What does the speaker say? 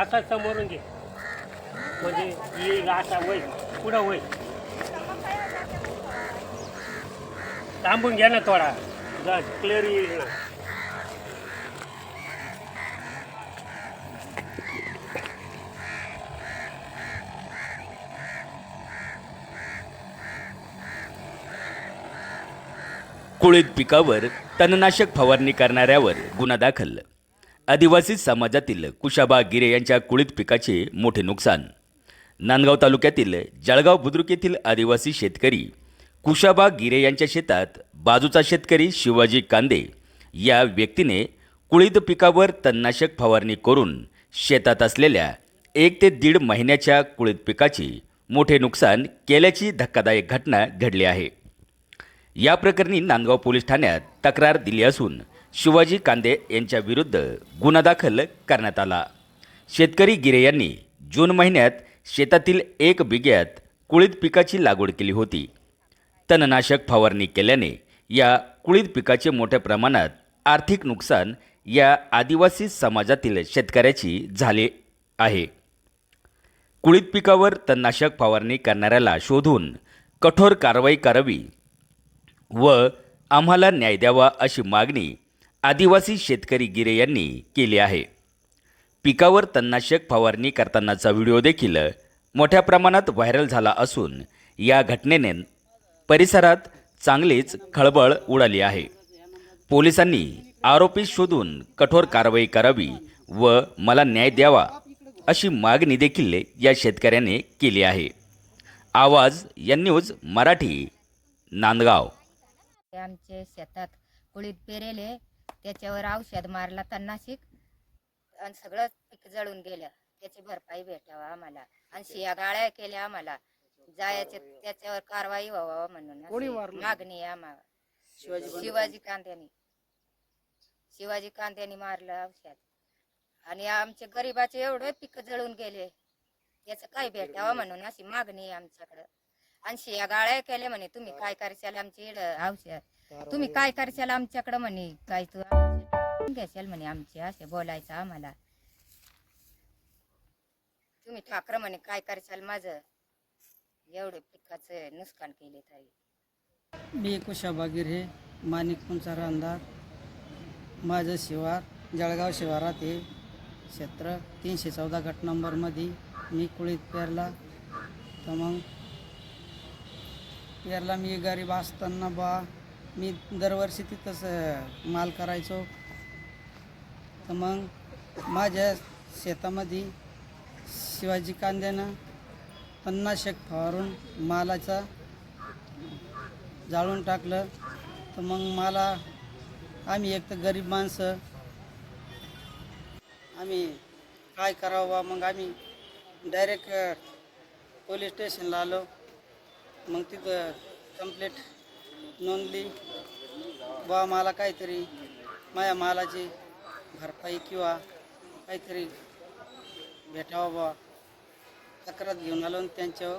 आता समोरून घे. म्हणजे येईल असा होईल पुढं होईल. थांबून घ्या ना थोडा. क्लिअर येईल. ना कुळीत पिकावर तणनाशक फवारणी करणाऱ्यावर गुन्हा दाखल. आदिवासी समाजातील कुशाबा गिरे यांच्या कुळीत पिकाचे मोठे नुकसान. नांदगाव तालुक्यातील जळगाव बुद्रुक येथील आदिवासी शेतकरी कुशाबा गिरे यांच्या शेतात बाजूचा शेतकरी शिवाजी कांदे या व्यक्तीने कुळीद पिकावर तणनाशक फवारणी करून शेतात असलेल्या एक ते दीड महिन्याच्या कुळीद पिकाची मोठे नुकसान केल्याची धक्कादायक घटना घडली आहे. या प्रकरणी नांदगाव पोलीस ठाण्यात तक्रार दिली असून शिवाजी कांदे यांच्या विरुद्ध गुन्हा दाखल करण्यात आला. शेतकरी गिरे यांनी जून महिन्यात शेतातील एक बिग्यात कुळीत पिकाची लागवड केली होती. तणनाशक फवारणी केल्याने या कुळीत पिकाचे मोठ्या प्रमाणात आर्थिक नुकसान या आदिवासी समाजातील शेतकऱ्याची झाले आहे. कुळीत पिकावर तणनाशक फवारणी करणाऱ्याला शोधून कठोर कारवाई करावी व आम्हाला न्याय द्यावा अशी मागणी आदिवासी शेतकरी गिरे यांनी केली आहे. पिकावर तणनाशक फवारणी करतानाचा व्हिडिओ देखील मोठ्या प्रमाणात व्हायरल झाला असून या घटनेने परिसरात चांगलीच खळबळ उडाली आहे. पोलिसांनी आरोपी शोधून कठोर कारवाई करावी व मला न्याय द्यावा अशी मागणी देखील या शेतकऱ्याने केली आहे. आवाज या न्यूज मराठी नांदगाव. आमचे शेतात कुळीत पेरेले त्याच्यावर औषध मारला तन्नाशिक आणि सगळं पीक जळून गेलं. त्याची भरपाई भेटावा आम्हाला. आणि शिया गाळ्या केल्या आम्हाला. जायचे त्याच्यावर कारवाई व्हावा म्हणून. कोणी अशी मारलं? मागणी आहे आम्हाला. शिवाजी शिवाजी कांद्यानी. शिवाजी कांद्यानी मारलं औषध. आणि आमचे गरीबाचे एवढे पीक जळून गेले. त्याचं काय भेटावं म्हणून अशी मागणी आहे आमच्याकडं. आणि शिया गाळ्या केल्या म्हणे तुम्ही काय करशाल? आमची इड औषध. तुम्ही काय करशाल आमच्याकडं म्हणे? काय तू घेशाल म्हणे आमचे असे बोलायचं आम्हाला. तुम्ही ठाकर म्हणे काय करशाल माझं? एवढे पिकाचं नुकसान केले तरी. मी कुशाबा गिरे माणिक पुंचा रांधार माझं शिवार जळगाव शिवारात आहे क्षेत्र तीनशे चौदा गट नंबरमध्ये मी कुळीत पेरला. तर मग पेरला मी गरीब असताना बा मी दरवर्षी तिथंच माल करायचो. तर मग माझ्या शेतामध्ये शिवाजी कांद्यानं पन्नास एक फवारून मालाचा जाळून टाकलं. तर मग मला आम्ही एक तर गरीब माणसं. आम्ही काय करावं? बा मग आम्ही डायरेक्ट पोलीस स्टेशनला आलो. मग तिथं कंप्लेंट नोंदली. बा मला काहीतरी माझ्या मालाची भरपाई किंवा काहीतरी भेटावा बा तक्रार घेऊन आलो आणि त्यांच्यावर